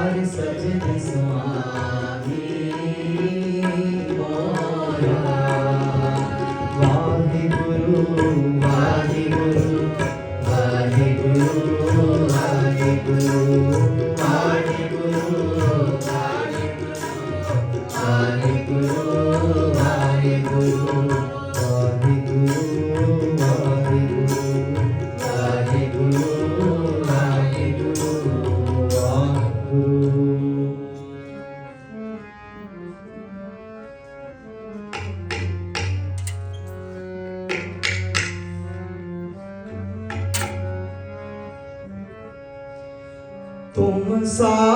Olhe sua dimensão さ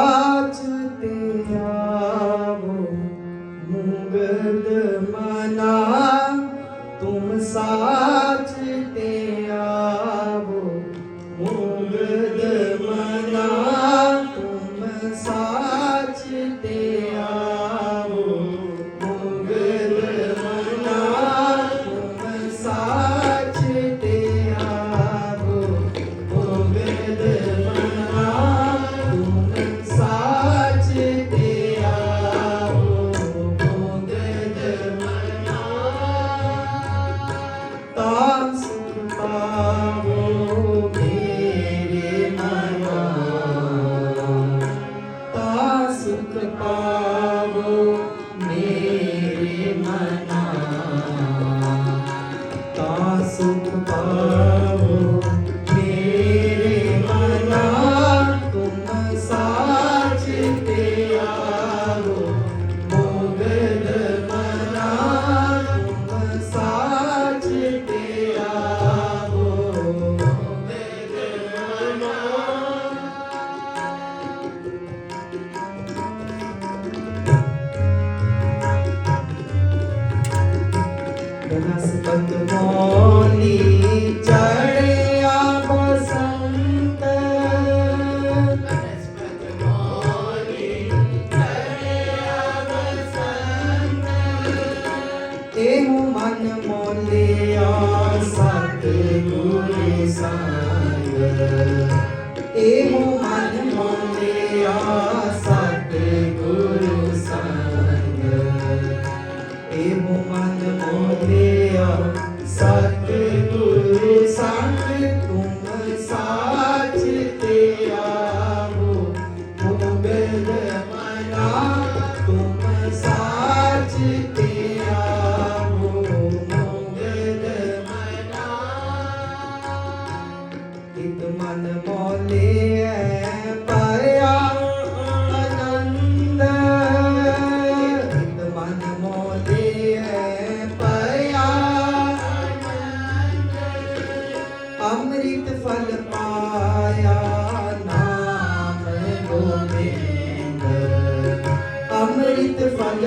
ਹਸਪਤ ਮੋਲੀ ਚੜਿਆ ਬਸੰਤ ਹਸਪਤ ਮੋਲੀ ਚੜਿਆ ਬਸੰਤ ਤੇ ਹੂੰ ਮਨ ਮੋਲਿਆ ਸਤ ਗੁਰੇ ਸਾਇਆ 할렐루야 ਅੰਮ੍ਰਿਤ ਫਲ ਪਾਇਆ ਨਾਮ ਗੋਬਿੰਦ ਫਲ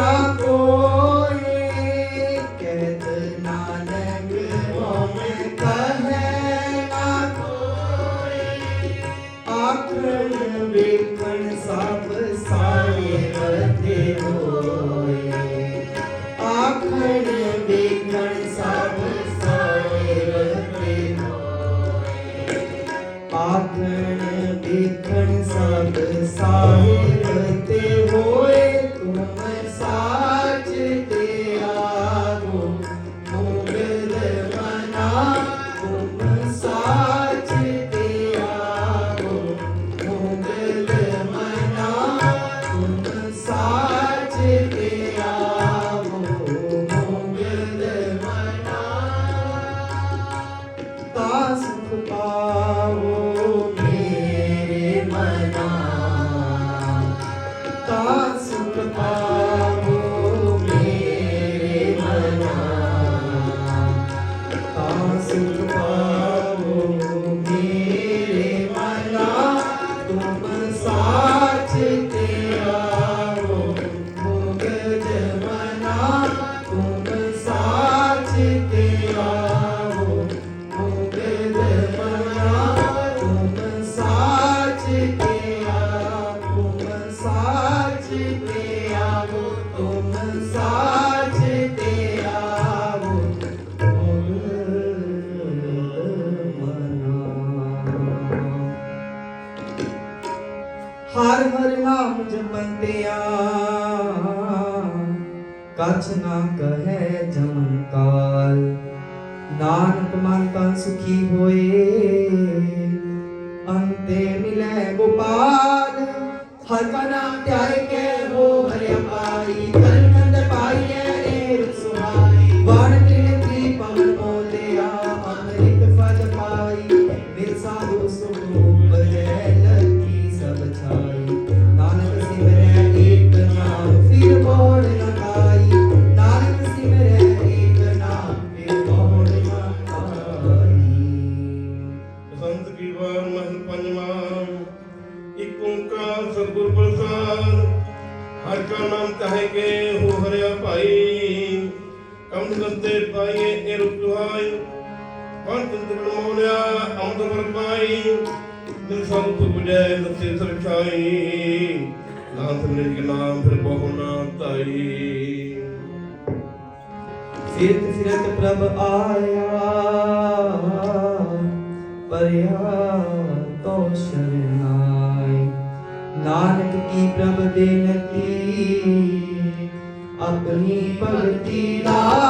da cor. alcance. ਹਰ ਜਿੰਦਗਣ ਮੋਲਿਆ ਆਉਂਦ ਵਰਪਾਈ ਮਿਲ ਸੰਤ ਬੁਝੈ ਦਸੇ ਸਰਛਾਈ ਨਾਮ ਸਿਮਰਨ ਕੇ ਨਾਮ ਫਿਰ ਬਹੁ ਨਾ ਤਾਈ ਸਿਰਤ ਸਿਰਤ ਪ੍ਰਭ ਆਇਆ ਪਰਿਆ ਤੋ ਸ਼ਰਨਾਈ। ਨਾਨਕ ਕੀ ਪ੍ਰਭ ਦੇ ਨਤੀ, ਆਪਣੀ ਭਗਤੀ ਦਾ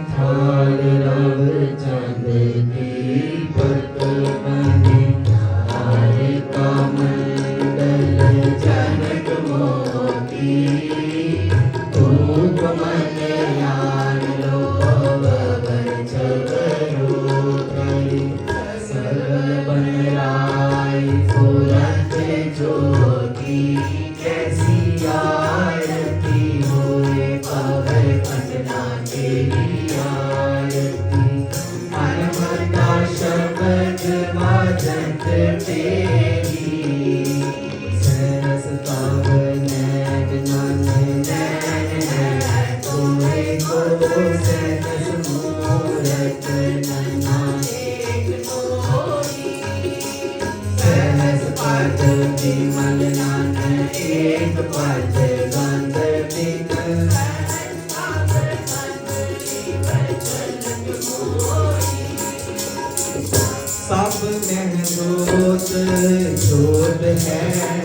Hallelujah.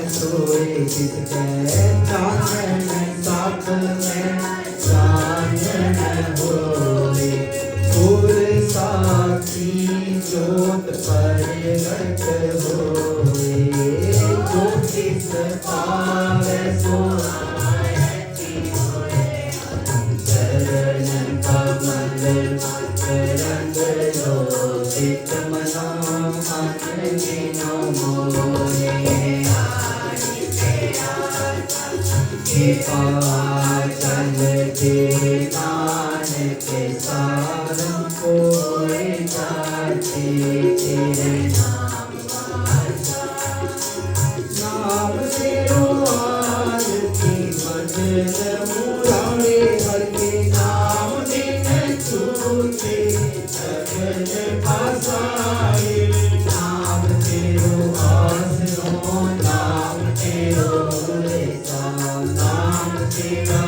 சோலை சிதற சாத்தனை சாத்தனை को जाते तेरे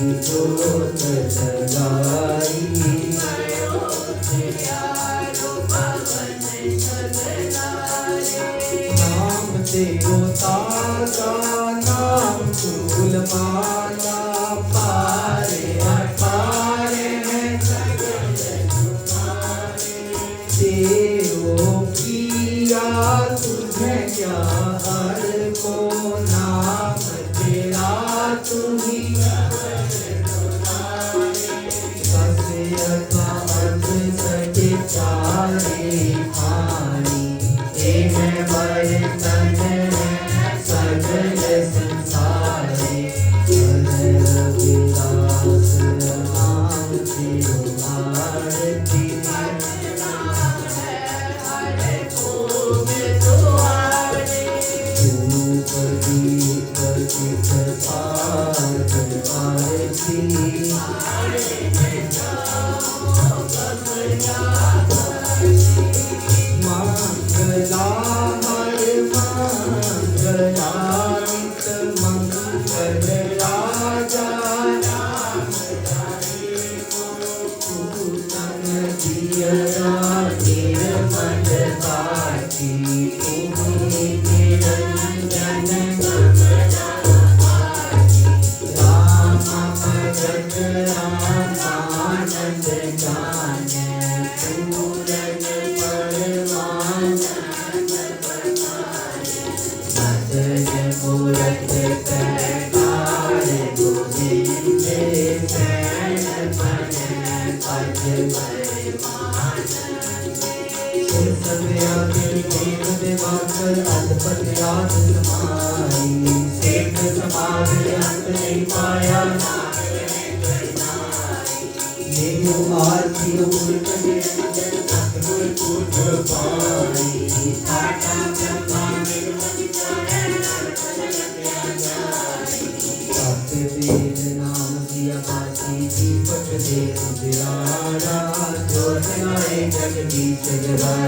You. Lord. Thank you.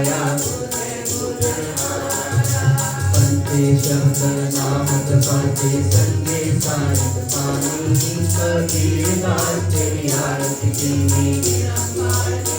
माया पंथे शंकर नामत पंथे संगे सारत पानी कबीर नाट्य विहारत की मेरा भारत